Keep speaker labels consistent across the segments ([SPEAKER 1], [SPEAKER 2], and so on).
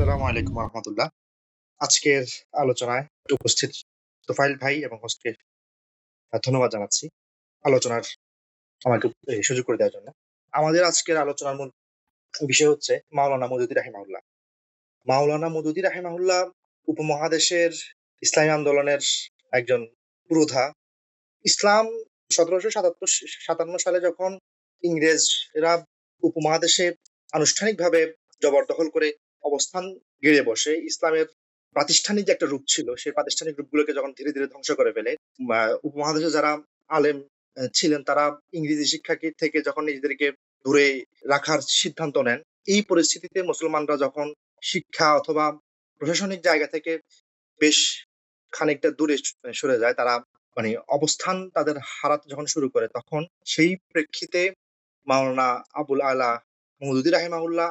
[SPEAKER 1] আসসালামু আলাইকুম রহমতুল্লাহ। আজকের আলোচনায় উপস্থিত তোফাইল ভাই এবং হোস্টকে ধন্যবাদ জানাচ্ছি আলোচনার আমাকে সুযোগ করে দেওয়ার জন্য। আমাদের আজকের আলোচনার মূল বিষয় হচ্ছে মাওলানা মদুদি রাহিমাহুল্লাহ। মাওলানা মদুদি রাহিমাহুল্লাহ উপমহাদেশের ইসলামী আন্দোলনের একজন পুরোধা ইসলাম সতেরোশো সাতাত্তর, সাতান্ন সালে যখন ইংরেজরা উপমহাদেশে আনুষ্ঠানিকভাবে জবরদখল করে অবস্থান গেড়ে বসে। ইসলামের প্রাতিষ্ঠানিক যে একটা রূপ ছিল, সেই প্রাতিষ্ঠানিক রূপগুলোকে যখন ধীরে ধীরে ধ্বংস করে ফেলে উপমহাদেশে যারা আলেম ছিলেন, তারা ইংরেজি শিক্ষা থেকে যখন নিজেদেরকে দূরে রাখার সিদ্ধান্ত নেন, এই পরিস্থিতিতে মুসলমানরা যখন শিক্ষা অথবা প্রশাসনিক জায়গা থেকে বেশ খানিকটা দূরে সরে যায়, তারা মানে অবস্থান তাদের হারাতে যখন শুরু করে, তখন সেই প্রেক্ষিতে মাওলানা আবুল আলা মহদুদি রাহিমাহুল্লাহ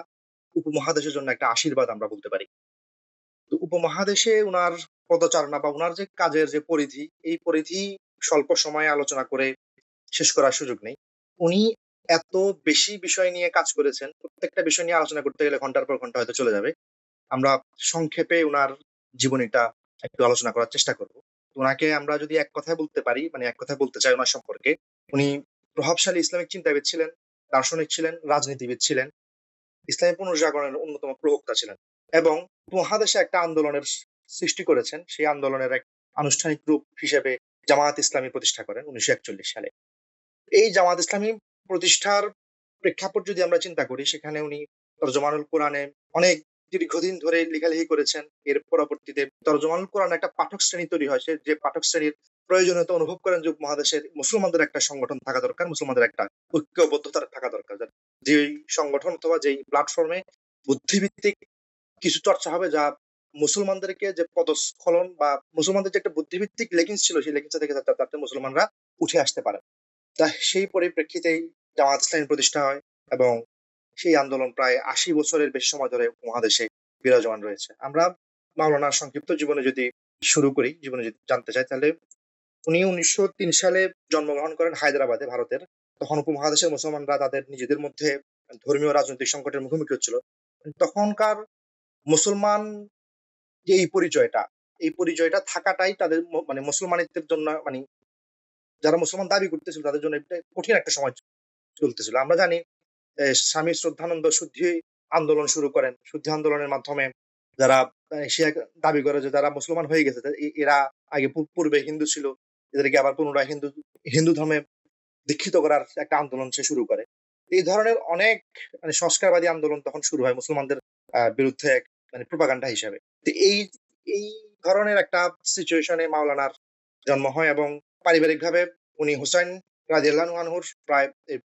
[SPEAKER 1] উপমহাদেশের জন্য একটা আশীর্বাদ আমরা বলতে পারি। তো উপমহাদেশে উনার পদচারণা বা উনার যে কাজের যে পরিধি, এই পরিধি স্বল্প সময়ে আলোচনা করে শেষ করার সুযোগ নেই। উনি এত বেশি বিষয় নিয়ে কাজ করেছেন, প্রত্যেকটা বিষয় নিয়ে আলোচনা করতে গেলে ঘণ্টার পর ঘণ্টা হয়তো চলে যাবে। আমরা সংক্ষেপে উনার জীবনীটা একটু আলোচনা করার চেষ্টা করব। ওনাকে আমরা যদি এক কথায় বলতে পারি মানে এক কথায় বলতে চাই ওনার সম্পর্কে, উনি প্রভাবশালী ইসলামিক চিন্তাবিদ ছিলেন, দার্শনিক ছিলেন, রাজনীতিবিদ ছিলেন ইসলামী পুনর্জাগরণের অন্যতম প্রবক্তা ছিলেন এবং মহাদেশে একটা আন্দোলনের সৃষ্টি করেছেন। সেই আন্দোলনের এক আনুষ্ঠানিক রূপ হিসেবে জামায়াত ইসলামী প্রতিষ্ঠা করেন উনিশশো একচল্লিশ সালে। এই জামাত ইসলামী প্রতিষ্ঠার প্রেক্ষাপট যদি আমরা চিন্তা করি, সেখানে উনি তর্জমানুল কোরআনে অনেক দীর্ঘদিন ধরে লেখালেখি করেছেন। এর পরবর্তীতে তর্জমানুল কোরআন একটা পাঠক শ্রেণি তৈরি হয়। যে পাঠক শ্রেণির প্রয়োজনীয়তা অনুভব করেন যে মহাদেশের মুসলমানদের একটা সংগঠন থাকা দরকার, মুসলমানদের একটা ঐক্যবদ্ধতা থাকা দরকার। যে সংগঠন অথবা যেই প্ল্যাটফর্মে বুদ্ধিভিত্তিক কিছু চর্চা হবে যা মুসলমানদেরকে যে পদস্খলন বা মুসলমানদের যে একটা বুদ্ধিভিত্তিক লেগিংস ছিল, সেই লেগিংসটা থেকে তাতে মুসলমানরা উঠে আসতে পারে। তা সেই পরিপ্রেক্ষিতেই জামাত ইসলামী প্রতিষ্ঠা হয় এবং সেই আন্দোলন প্রায় আশি বছরের বেশি সময় ধরে মহাদেশে বিরাজমান রয়েছে। আমরা মাওলানার সংক্ষিপ্ত জীবনে যদি শুরু করি, জীবনে যদি জানতে চাই, তাহলে উনি উনিশশো তিন সালে জন্মগ্রহণ করেন হায়দ্রাবাদে, ভারতের তখন উপমহাদেশের মুসলমানরা তাদের নিজেদের মধ্যে ধর্মীয় রাজনৈতিক সংকটের মুখোমুখি হচ্ছিল। তখনকার মুসলমান যে এই পরিচয়টা এই পরিচয়টা থাকাটাই তাদের মানে মুসলমানিত্বের জন্য মানে যারা মুসলমান দাবি করতেছিল তাদের জন্য কঠিন একটা সময় চলতেছিল। আমরা জানি স্বামী শ্রদ্ধানন্দ শুদ্ধি আন্দোলন শুরু করেন। শুদ্ধি আন্দোলনের মাধ্যমে যারা সে দাবি করে যে যারা মুসলমান হয়ে গেছে এরা আগে পূর্বে হিন্দু ছিল। এদেরকে আবার পুনরায় হিন্দু হিন্দু ধর্মে দীক্ষিত করার একটা আন্দোলন সে শুরু করে। এই ধরনের অনেক মানে সংস্কারবাদী আন্দোলন তখন শুরু হয় মুসলমানদের বিরুদ্ধে এক মানে প্রপাগান্ডা হিসাবে। তো এই এই ধরনের একটা সিচুয়েশনে মাওলানার জন্ম হয় এবং পারিবারিকভাবে উনি হুসাইন রাজিয়াল্লাহ আনহুর প্রায়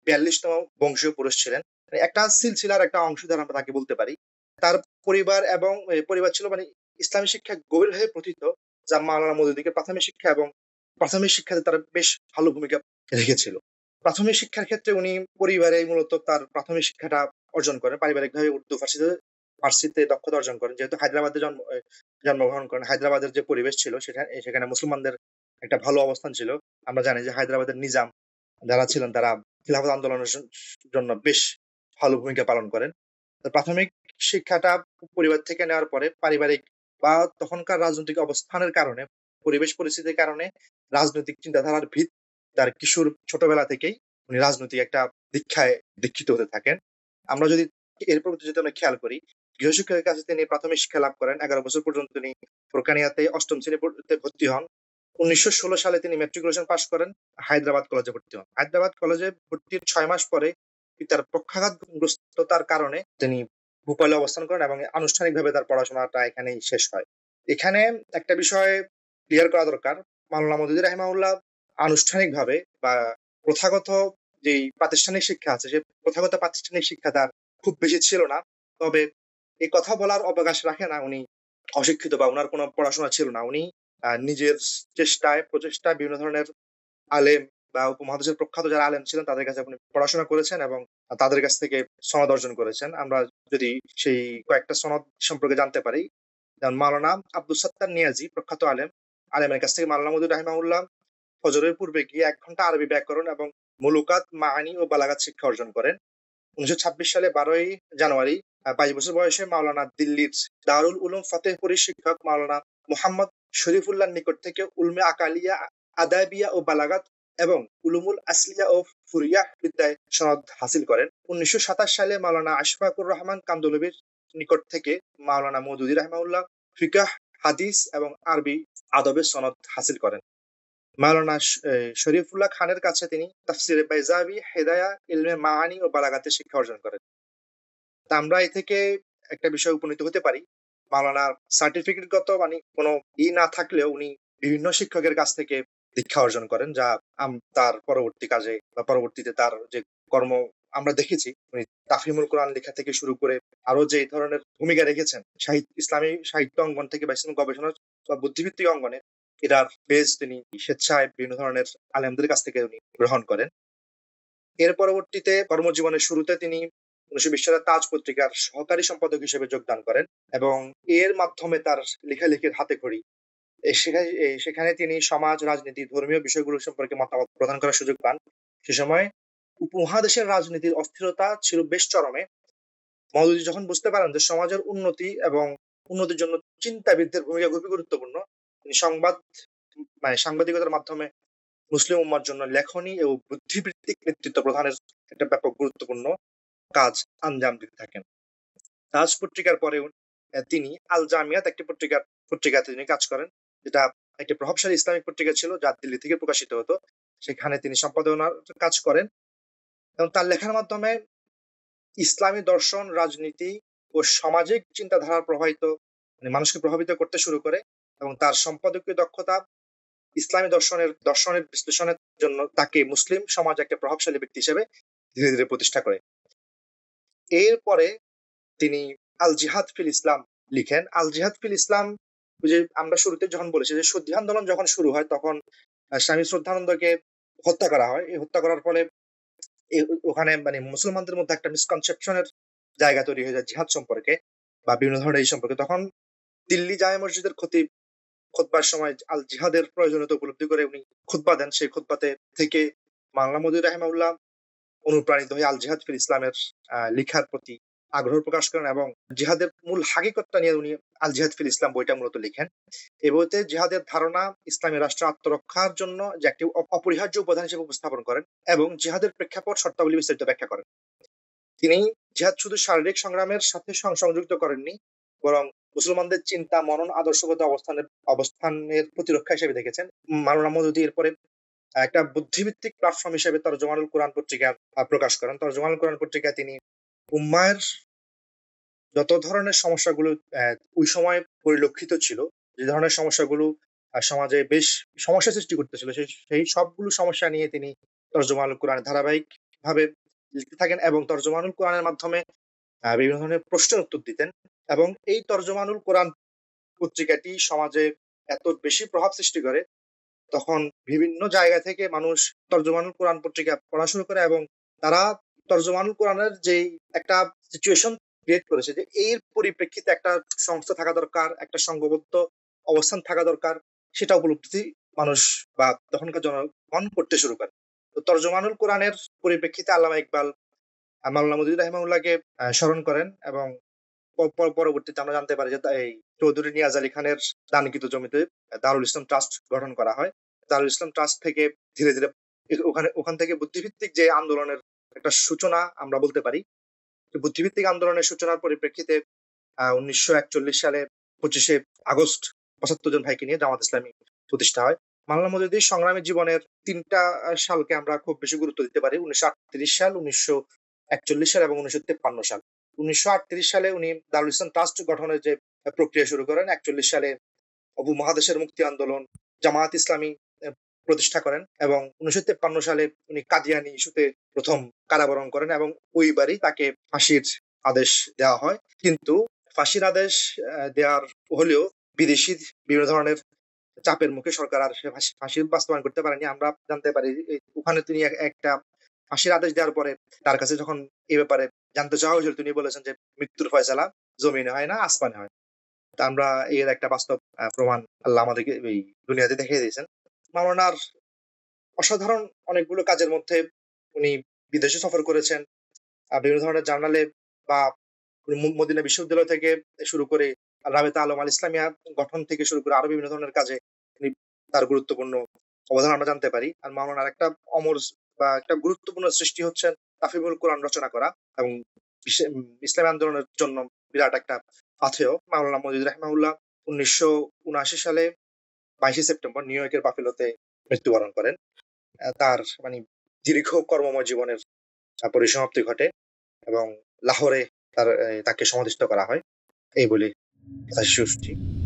[SPEAKER 1] বিয়াল্লিশতম বংশীয় পুরুষ ছিলেন। মানে একটা সিলসিলার একটা অংশীদার আমরা তাকে বলতে পারি। তার পরিবার এবং পরিবার ছিল মানে ইসলামী শিক্ষা গভীরভাবে প্রথিত যা মাওলানা মদুদিকে প্রাথমিক শিক্ষা এবং প্রাথমিক শিক্ষাতে তারা বেশ ভালো ভূমিকা রেখেছিল। প্রাথমিক শিক্ষার ক্ষেত্রে উনি পরিবারে মূলত তার প্রাথমিক শিক্ষাটা অর্জন করেন। পারিবারিকভাবে উর্দু, ফার্সিতে ফার্সিতে দক্ষতা অর্জন করেন। যেহেতু হায়দ্রাবাদে জন্ম জন্মগ্রহণ করেন, হায়দ্রাবাদের যে পরিবেশ ছিল, সেখানে সেখানে মুসলমানদের একটা ভালো অবস্থান ছিল। আমরা জানি যে হায়দ্রাবাদের নিজাম যারা ছিলেন, তারা খিলাফত আন্দোলনের জন্য বেশ ভালো ভূমিকা পালন করেন। প্রাথমিক শিক্ষাটা পরিবার থেকে নেওয়ার পরে পারিবারিক বা তখনকার রাজনৈতিক অবস্থানের কারণে, পরিবেশ পরিস্থিতির কারণে রাজনৈতিক চিন্তাধারার ভিত তার কিশোর ছোটবেলা থেকেই উনি রাজনৈতিক একটা দীক্ষায় দীক্ষিত হতে থাকেন। আমরা যদি এরপর যদি আমরা খেয়াল করি, গৃহশিক্ষকের কাছে তিনি প্রাথমিক শিক্ষা লাভ করেন। এগারো বছর পর্যন্ত তিনি ফোরকানিয়াতে অষ্টম শ্রেণীতে ভর্তি হন। উনিশশো ষোলো সালে তিনি মেট্রিকুলেশন পাশ করেন, হায়দ্রাবাদ কলেজে ভর্তি হন। হায়দ্রাবাদ কলেজে ভর্তির ছয় মাস পরে পিতার পক্ষাঘাতগ্রস্ততার কারণে তিনি ভূপালে অবস্থান করেন এবং আনুষ্ঠানিকভাবে তার পড়াশোনাটা এখানেই শেষ হয়। এখানে একটা বিষয় ক্লিয়ার করা দরকার। মাওলানা মদুদি রাহিমাউল্লাহ আনুষ্ঠানিকভাবে বা প্রথাগত যে প্রাতিষ্ঠানিক শিক্ষা আছে সে প্রথাগত প্রাতিষ্ঠানিক শিক্ষা তার খুব বেশি ছিল না। তবে এই কথা বলার অবকাশ রাখে না, উনি অশিক্ষিত বা ওনার কোনো পড়াশোনা ছিল না। উনি নিজের চেষ্টায়, প্রচেষ্টায় বিভিন্ন ধরনের আলেম বা উপমহাদেশের প্রখ্যাত যারা আলেম ছিলেন, তাদের কাছে আপনি পড়াশোনা করেছেন এবং তাদের কাছ থেকে সনদ অর্জন করেছেন। আমরা যদি সেই কয়েকটা সনদ সম্পর্কে জানতে পারি, যেমন মাওলানা আব্দুল সত্তার নিয়াজি, প্রখ্যাত আলেম, আলেমের কাছ থেকে মাওলানা মদুর রাহিমাউল্লাহ ফজরের পূর্বে গিয়ে এক ঘণ্টা আরবি ব্যাকরণ এবং মুলুকাত মাহানি ও বালাগাত শিক্ষা অর্জন করেন। উনিশশো ছাব্বিশ সালে বারোই জানুয়ারি বাইশ বছর বয়সে মাওলানা দিল্লির দারুল উলুম ফতেহপুরীর শিক্ষক মাওলানা মোহাম্মদ শরীফুল্লাহর নিকট থেকে উলমে আকালিয়া, আদাবিয়া ও বালাগাত এবং উলুমুল আসলিয়া ও ফুরিয়াহ বিদ্যায় সনদ হাসিল করেন। উনিশশো সাতাশ সালে মাওলানা আশফাকুর রহমান কান্দলবির নিকট থেকে মাওলানা মৌদুদি রহমাউল্লাহ ফিকাহ, হাদিস এবং আরবি আদবের সনদ হাসিল করেন। মাওলানা শরীফুল্লাহ খানের কাছে তিনি তাফসিরে বাইজাবি, হেদায়া, ইলমে মাআনি ও বালাগাতে শিক্ষা অর্জন করেন। তা আমরা এ থেকে একটা বিষয় উপনীত হতে পারি। মাওলানা সার্টিফিকেটগত মানে কোনো ই না থাকলেও উনি বিভিন্ন শিক্ষকের কাছ থেকে দীক্ষা অর্জন করেন, যা তার পরবর্তী কাজে বা পরবর্তীতে তার যে কর্ম আমরা দেখেছি, উনি তাফিমুল কোরআন লেখা থেকে শুরু করে আরও যে ধরনের ভূমিকা রেখেছেন সাহিত্য ইসলামী সাহিত্য অঙ্গন থেকে বা ইসলামিক গবেষণা বা বুদ্ধিভিত্তিক অঙ্গনে এটার বেশ তিনি স্বেচ্ছায় বিভিন্ন ধরনের আলেমদের কাছ থেকে উনি গ্রহণ করেন। এর পরবর্তীতে কর্মজীবনের শুরুতে তিনি উনিশশো বিশ সালে তাজ পত্রিকার সহকারী সম্পাদক হিসেবে যোগদান করেন এবং এর মাধ্যমে তার লেখালেখির হাতে খড়ি। সেখানে তিনি সমাজ, রাজনীতি, ধর্মীয় বিষয়গুলো সম্পর্কে মতামত প্রদান করার সুযোগ পান। সে সময় উপমহাদেশের রাজনীতির অস্থিরতা ছিল বেশ চরমে। মৌদুদি যখন বুঝতে পারেন যে সমাজের উন্নতি এবং উন্নতির জন্য চিন্তাবিদদের ভূমিকা খুবই গুরুত্বপূর্ণ সংবাদ মানে সাংবাদিকতার মাধ্যমে মুসলিম উম্মার জন্য লেখনী ও বুদ্ধিবৃত্তিক নেতৃত্ব প্রদানের একটা ব্যাপক গুরুত্বপূর্ণ কাজ আঞ্জাম দিতে থাকেন। তাজ পত্রিকার পরে তিনি আল জামিয়াত একটি পত্রিকার পত্রিকাতে তিনি কাজ করেন, যেটা একটি প্রভাবশালী ইসলামিক পত্রিকা ছিল, যা দিল্লি থেকে প্রকাশিত হতো। সেখানে তিনি সম্পাদনার কাজ করেন এবং তার লেখার মাধ্যমে ইসলামী দর্শন, রাজনীতি ও সামাজিক চিন্তাধারা প্রভাবিত মানে মানুষকে প্রভাবিত করতে শুরু করে। এবং তার সম্পাদকীয় দক্ষতা ইসলামী দর্শনের দর্শনের বিশ্লেষণের জন্য তাকে মুসলিম সমাজ একটা প্রভাবশালী ব্যক্তি হিসেবে ধীরে ধীরে প্রতিষ্ঠা করে। এরপরে তিনি আল জিহাদ ফিল ইসলাম লিখেন। আল জিহাদ ফিল ইসলাম যে আমরা শুরুতে যখন বলেছি যে শুদ্ধি আন্দোলন যখন শুরু হয় তখন স্বামী শ্রদ্ধানন্দকে হত্যা করা হয়। এই হত্যা করার ফলে ওখানে মানে মুসলমানদের মধ্যে একটা মিসকনসেপশনের জায়গা তৈরি হয়ে যায় জিহাদ সম্পর্কে বা বিভিন্ন ধরনের এই সম্পর্কে। তখন দিল্লি জামে মসজিদের ক্ষতি খুতবার সময় আল জিহাদের প্রয়োজনীয়তা উপলব্ধি করে উনি খুতবা দেন। সেই খুতবাতে থেকে মাওলানা মদিউর রাহিমাউল্লাহ অনুপ্রাণিত হয়ে আল জিহাদ ফিল ইসলামের লেখার প্রতি আগ্রহ প্রকাশ করেন এবং জিহাদের মূল হাকিকতটা নিয়ে উনি আল জিহাদ ফিল ইসলাম বইটা মূলত লিখেন। এই বইতে জিহাদের ধারণা ইসলামী রাষ্ট্র আত্মরক্ষার জন্য যে একটি অপরিহার্য উপাদান হিসেবে উপস্থাপন করেন এবং জিহাদের প্রেক্ষাপট শর্তাবলী বিস্তারিত ব্যাখ্যা করেন। তিনি জিহাদ শুধু শারীরিক সংগ্রামের সাথে সংযুক্ত করেননি, বরং মুসলমানদের চিন্তা, মনন, আদর্শগত অবস্থানের অবস্থানের প্রতিরক্ষা হিসেবে দেখেছেন। মাওলানা মদুদি এরপরে একটা বুদ্ধিভিত্তিক প্ল্যাটফর্ম হিসেবে তরজমানুল কোরআন পত্রিকা প্রকাশ করেন। তরজমানুল কোরআন পত্রিকায় তিনি উম্মায়ের যত ধরনের সমস্যাগুলো ওই সময় পরিলক্ষিত ছিল, যে ধরনের সমস্যাগুলো সমাজে বেশ সমস্যা সৃষ্টি করতেছিল, সেই সেই সবগুলো সমস্যা নিয়ে তিনি তরজমানুল কোরআন ধারাবাহিক ভাবে লিখতে থাকেন এবং তরজমানুল কোরআনের মাধ্যমে বিভিন্ন ধরনের প্রশ্নের উত্তর দিতেন। এবং এই তর্জমানুল কোরআন পত্রিকাটি সমাজে এত বেশি প্রভাব সৃষ্টি করে, তখন বিভিন্ন জায়গা থেকে মানুষ তর্জমানুল কোরআন পত্রিকা পড়া শুরু করে এবং তারা তর্জমানুল কোরআনের যে একটা সিচুয়েশন ক্রিয়েট করেছে যে এর পরিপ্রেক্ষিতে একটা সংস্থা থাকা দরকার, একটা সংঘবদ্ধ অবস্থান থাকা দরকার, সেটা উপলব্ধি মানুষ বা তখনকার জনগণ করতে শুরু করে। তো তর্জমানুল কোরআনের পরিপ্রেক্ষিতে আল্লামা ইকবাল মাওলানা মজিদ রহমাউল্লাহকে স্মরণ করেন এবং পরবর্তীতে আমরা জানতে পারি যে এই চৌধুরী নিয়াজ আলী খানের দানকৃত জমিতে দারুল ইসলাম ট্রাস্ট গঠন করা হয়। দারুল ইসলাম ট্রাস্ট থেকে ধীরে ধীরে ওখানে, ওখান থেকে বুদ্ধিভিত্তিক যে আন্দোলনের একটা সূচনা আমরা বলতে পারি। বুদ্ধিভিত্তিক আন্দোলনের সূচনার পরিপ্রেক্ষিতে উনিশশো সালে পঁচিশে আগস্ট পঁচাত্তর জন ভাইকে নিয়ে জামাত ইসলামী প্রতিষ্ঠা হয়। মাওলানা মজুদ্দিন সংগ্রামী জীবনের তিনটা সালকে আমরা খুব বেশি গুরুত্ব দিতে পারি। উনিশশো আটত্রিশ সাল, উনিশশো একচল্লিশ সাল এবং উনিশশো সাল। উনিশশো আটত্রিশ সালে উনি দারুল ইসলাম ট্রাস্ট গঠনের যে প্রক্রিয়া শুরু করেন, একচল্লিশ সালে অবু উপমহাদেশের মুক্তি আন্দোলন, জামায়াত ইসলামী প্রতিষ্ঠা করেন এবং উনিশশো তেপ্পান্ন সালে উনি কাদিয়ানি ইস্যুতে প্রথম কারাবরণ করেন এবং ওইবারই তাকে ফাঁসির আদেশ দেওয়া হয়। কিন্তু ফাঁসির আদেশ দেওয়ার হলেও বিদেশি বিভিন্ন ধরনের চাপের মুখে সরকার আর ফাঁসি- বাস্তবায়ন করতে পারেনি। আমরা জানতে পারি ওখানে তিনি এক- একটা ফাঁসির আদেশ দেওয়ার পরে তার কাছে যখন এই ব্যাপারে জানতে চাওয়া হয়েছিল, তিনি বলেছেন যে মৃত্যুর ফয়সালা জমিনে হয় না, আসমানে হয়। তা আমরা এর একটা বাস্তব প্রমাণ আল্লাহ আমাদেরকে এই দুনিয়াতে দেখিয়ে দিয়েছেন। মাওলানার অসাধারণ অনেকগুলো কাজের মধ্যে উনি বিদেশে সফর করেছেন। বিভিন্ন ধরনের জার্নালে বা মদিনা বিশ্ববিদ্যালয় থেকে শুরু করে রাবেতা আলম আল ইসলামিয়া গঠন থেকে শুরু করে আরও বিভিন্ন ধরনের কাজে তিনি তার গুরুত্বপূর্ণ অবদান আমরা জানতে পারি। আর মাওলানার একটা অমর বা একটা গুরুত্বপূর্ণ সৃষ্টি হচ্ছে তাফিমুল কোরআন রচনা করা এবং ইসে ইসলামী আন্দোলনের জন্য বিরাট একটা পাথেয় মাওলানা মজিদ রাহিমাহুল্লাহ ১৯৭৯ সালে ২২শে সেপ্টেম্বর নিউ ইয়র্কের বাফেলোতে মৃত্যুবরণ করেন। তার মানে দীর্ঘ কর্মময় জীবনের পরিসমাপ্তি ঘটে এবং লাহোরে তার তাকে সমাধিস্থ করা হয়। এই বলে করছি।